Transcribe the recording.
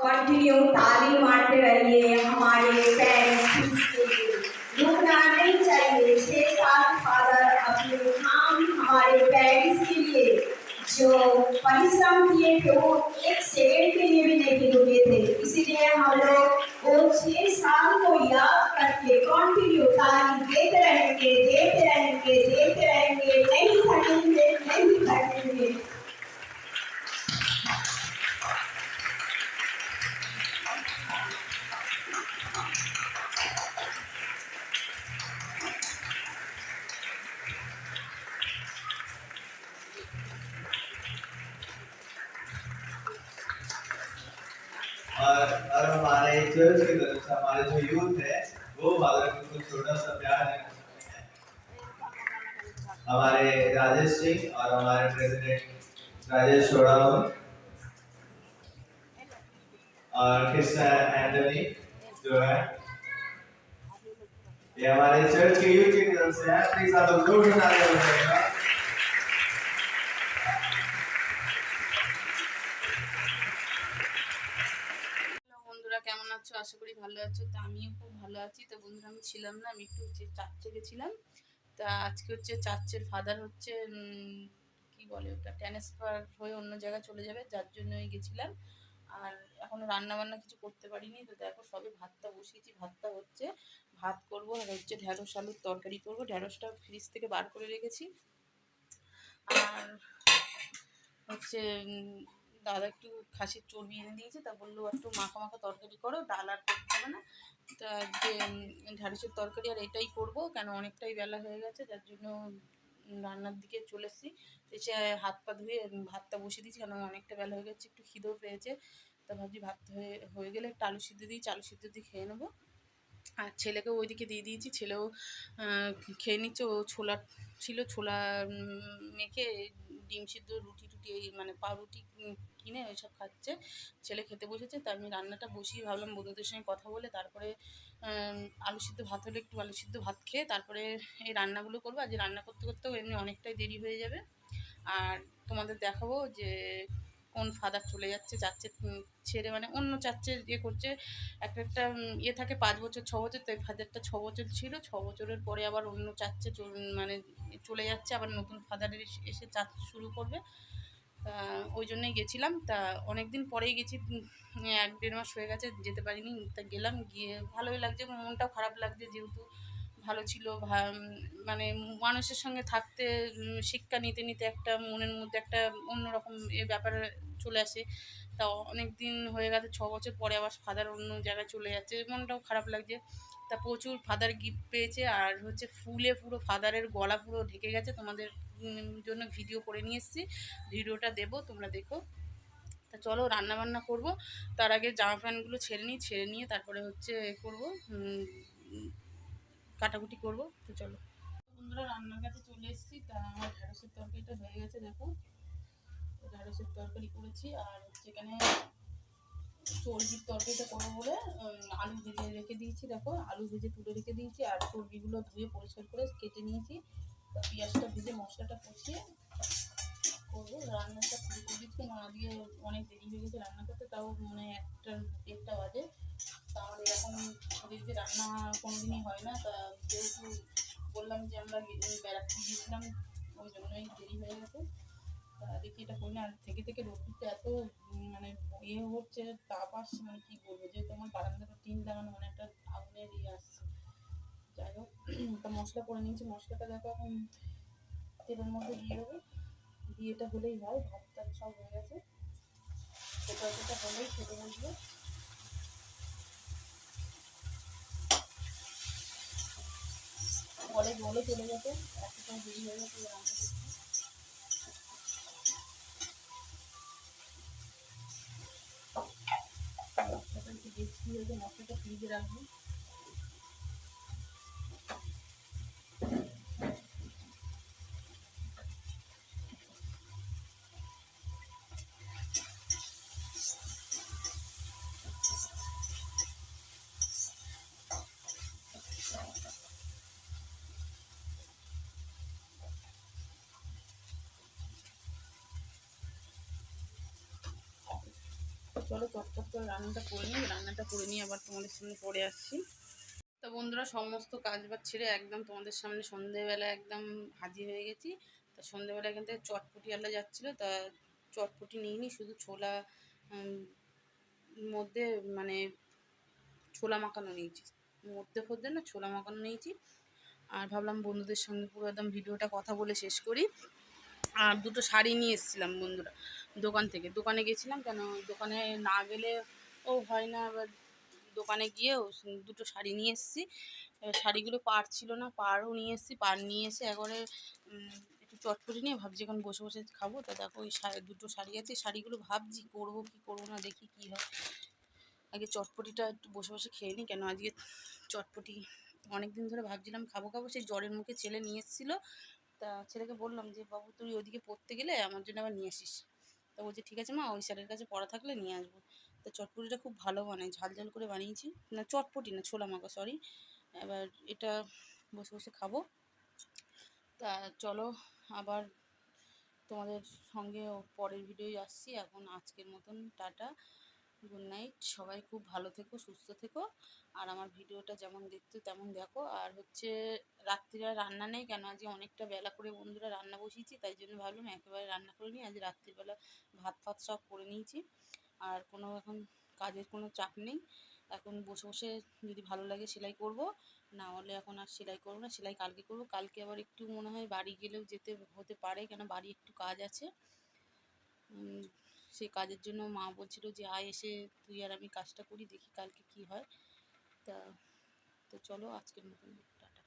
Continue ताली मारते रहिए हमारे पेरेंट्स के लिए। रुकना नहीं चाहिए। छह साल फादर अपने काम हमारे जो परिश्रम किए थे वो एक सेकेंड के लिए भी नहीं रुके थे। इसीलिए हम लोग वो छह साल को और हमारे चर्च की तरफ़ से, हमारे जो यूथ है, वो फादर को छोटा सा प्यार है। हमारे राजेश सिंह और हमारे प्रेसिडेंट राजेश छोड़ावन और कृष्णा एंटनी जो है, ये हमारे चर्च के यूथ की तरफ़ से है। प्लीज़ आप लोग ज़ोर से तालियाँ बजाइएगा আছো? আশা করি ভালো আছো। তো আমিও খুব ভালো আছি। তো বন্ধুরা, আমি ছিলাম না, আমি একটু হচ্ছে চার্চে গেছিলাম তা আজকে হচ্ছে চার্চের ফাদার হচ্ছে কি বলে ওটা, ট্রান্সফার হয়ে অন্য জায়গায় চলে যাবে, যার জন্যই গেছিলাম। আর এখনও রান্না বান্না কিছু করতে পারিনি। তো দেখো, সবে ভাতটা বসিয়েছি, ভাতটা হচ্ছে ভাত করব, আর হচ্ছে ঢ্যাঁড়স, আলুর তরকারি করব। ঢ্যাঁড়সটা ফ্রিজ থেকে বার করে রেখেছি। আর হচ্ছে দাদা একটু খাসির চর্বি এনে দিয়েছে তা বলল একটু মাখা মাখা তরকারি করো, ডাল আর করতে হবে না। তা যে ঢ্যাঁড়সের তরকারি আর এটাই করব, কেন অনেকটাই বেলা হয়ে গেছে, যার জন্য রান্নার দিকে চলে এসেছি। এসে হাত পা ধুয়ে ভাতটা বসিয়ে দিয়েছি, কেন অনেকটা বেলা হয়ে গেছে, একটু খিদেও পেয়েছে। তা ভাবছি ভাত হয়ে হয়ে গেলে একটু আলু সিদ্ধ দিয়েছি আলু সিদ্ধ দিয়ে খেয়ে নেব। আর ছেলেকেও ওইদিকে দিয়ে দিয়েছি, ছেলেও খেয়ে নিচ্ছে, ও ছোলা ছিল, ছোলা মেখে ডিম সিদ্ধ, রুটি টুটি এই মানে পাউরুটি কিনে ওইসব খাচ্ছে। ছেলে খেতে বসেছে, তা আমি রান্নাটা বসিয়ে ভাবলাম বন্ধুদের সঙ্গে কথা বলে তারপরে আলু সিদ্ধ ভাত হলে একটু আলু সিদ্ধ ভাত খেয়ে তারপরে এই রান্নাগুলো করব। আজ রান্না করতে করতেও এমনি অনেকটাই দেরি হয়ে যাবে। আর তোমাদের দেখাবো যে কোন ফাদার চলে যাচ্ছে চাচ্ছে ছেড়ে মানে অন্য চাচ্ছে ইয়ে করছে, একটা একটা ইয়ে থাকে পাঁচ বছর, ছ বছর, তো এই ফাদারটা ছ বছর ছিল, ছ বছরের পরে আবার অন্য চল- মানে চলে যাচ্ছে, আবার নতুন ফাদারের এসে চাচ শুরু করবে। তা ওই জন্যই গেছিলাম, তা অনেক দিন পরেই গেছি এক দেড় মাস হয়ে গেছে, যেতে পারিনি, তা গেলাম, গিয়ে ভালোই লাগছে, মনটাও খারাপ লাগছে যেহেতু ভালো ছিল মানে মানুষের সঙ্গে থাকতে শিক্ষা নিতে নিতে একটা মনের মধ্যে একটা অন্যরকম এ ব্যাপার চলে আসে। তা অনেক দিন হয়ে গেছে, ছ বছর পরে আবার ফাদার অন্য জায়গায় চলে যাচ্ছে। মনটাও খারাপ লাগছে। তা প্রচুর ফাদার গিফট পেয়েছে আর হচ্ছে ফুলে পুরো ফাদারের গলা পুরো ঢেকে গেছে। তোমাদের জন্য ভিডিও করে নিয়ে এসেছি। ভিডিওটা দেবো, তোমরা দেখো। তা চলো রান্না বান্না করব। তার আগে জামা প্যান্টগুলো ছেড়ে নিই, ছেড়ে নিয়ে তারপরে হচ্ছে করব কাটাকুটি করব, তো চলো। বন্ধুরা, রান্নার কাছে চলে এসেছি, তা আমার ঢ্যাঁড়সের তরকারিটা হয়ে গেছে, দেখো। ঢ্যাঁড়সের তরকারি করেছি, আর এখানে চর্বির তরকারিটা করব বলে আলু ভেজে রেখে দিয়েছি, দেখো। আলু ভেজে তুলে রেখে দিয়েছি, আর চর্বিগুলো ধুয়ে পরিষ্কার করে কেটে নিয়েছি। তা পেঁয়াজটা ভেজে মশলাটা কষিয়ে করব। রান্নাটা শুরু করে দিচ্ছি, না দিয়ে অনেক দেরি হয়ে গেছে রান্না করতে, তাও মানে একটা, দেড়টা বাজে। তা এরকম ওদের যে রান্না কোনোদিনই হয় না, তা যেহেতু বললাম যে আমরা বেড়াতে গিয়েছিলাম, ওই জন্যই দেরি হয়ে গেছে। তা দেখি এটা করি না। আর থেকে থেকে রোদ্দুরটা এত মানে ইয়ে হচ্ছে, তাপ আসছে মানে কী বলব? যেহেতু আমার বারান্দাটা টিন লাগানো মানে একটা আগুনের ইয়ে আসছে। যাই হোক তা মশলা করে নিয়েছি। মশলাটা দেখো এখন তেলের মধ্যে দিয়ে দেবো। দিয়ে এটা হলেই হয় ভাত টাত সব হয়ে গেছে। সেটা হলেই খেতে বসবো। পরে জলে চলে যেতে একটা দেরি হয়ে গেছে মশলাটা বেশি মশলাটা ফ্রিজে রাখব। চলো চটপট করে রান্নাটা করে নিই। রান্নাটা করে নিয়ে আবার তোমাদের সামনে পরে আসছি। তো বন্ধুরা, সমস্ত কাজ বাজ ছেড়ে একদম তোমাদের সামনে সন্ধেবেলা একদম হাজির হয়ে গেছি। তা সন্ধেবেলা এখান থেকে চটপটি আলা যাচ্ছিল। তা চটপটি নিইনি শুধু ছোলা মধ্যে মানে ছোলা মাখানো নিয়েছি। মধ্যে ফধ্যে না ছোলা মাখানো নিয়েছি। আর ভাবলাম বন্ধুদের সঙ্গে পুরো একদম ভিডিওটা কথা বলে শেষ করি। আর দুটো শাড়ি নিয়ে এসেছিলাম বন্ধুরা দোকান থেকে। দোকানে গেছিলাম কেন? দোকানে না গেলে ও হয় না এবার দোকানে গিয়েও দুটো শাড়ি নিয়ে এসেছি। শাড়িগুলো পার ছিল না, পারও নিয়ে এসেছি, পার নিয়ে এসে একবারে একটু চটপটি নিয়ে ভাবছি এখন বসে বসে খাব। তা দেখো, ওই দুটো শাড়ি আছে শাড়িগুলো ভাবছি করব কি করব না, দেখি কি হয়। আগে চটপটিটা একটু বসে বসে খেয়ে নিই, কেন আজকে চটপটি অনেক দিন ধরে ভাবছিলাম খাব খাব, সেই জ্বরের মুখে ছেলে নিয়ে এসেছিল। তা ছেলেকে বললাম যে, বাবু, তুই ওদিকে পড়তে গেলে আমার জন্য আবার নিয়ে আসিস। তা বলছে, ঠিক আছে মা, ওই স্যারের কাছে পড়া থাকলে নিয়ে আসব। তা চটপটিটা খুব ভালো বানায়, ঝাল ঝাল করে বানিয়েছি। না, চটপটি না, ছোলা মাখা সরি এবার এটা বসে বসে খাব। তা চলো, আবার তোমাদের সঙ্গে পরের ভিডিওই আসছি। এখন আজকের মতন, টাটা। গুড নাইট সবাই খুব ভালো থেকো, সুস্থ থেকো। আর আমার ভিডিওটা যেমন দেখতে তেমন দেখো। আর হচ্ছে রাত্রিরে রান্না নেই কেন? আজকে অনেকটা বেলা করে বন্ধুরা রান্না বসিয়েছি, তাই জন্য ভাবলাম একেবারে রান্না করে নিই। আজ রাত্রিবেলা ভাত ফাত সব করে নিয়েছি। আর কোনো এখন কাজের কোনো চাপ নেই। এখন বসে বসে যদি ভালো লাগে সেলাই করব। না হলে এখন আর সেলাই করব না, সেলাই কালকে করব। কালকে আবার একটু মনে হয় বাড়ি গেলেও যেতে হতে পারে, কেন বাড়ি একটু কাজ আছে। সেই কাজের জন্য মা বলছিল যে, আয় এসে তুই আর আমি কাজটা করি, দেখি কালকে কি হয়। তা, তো চলো আজকের মতন টাটা।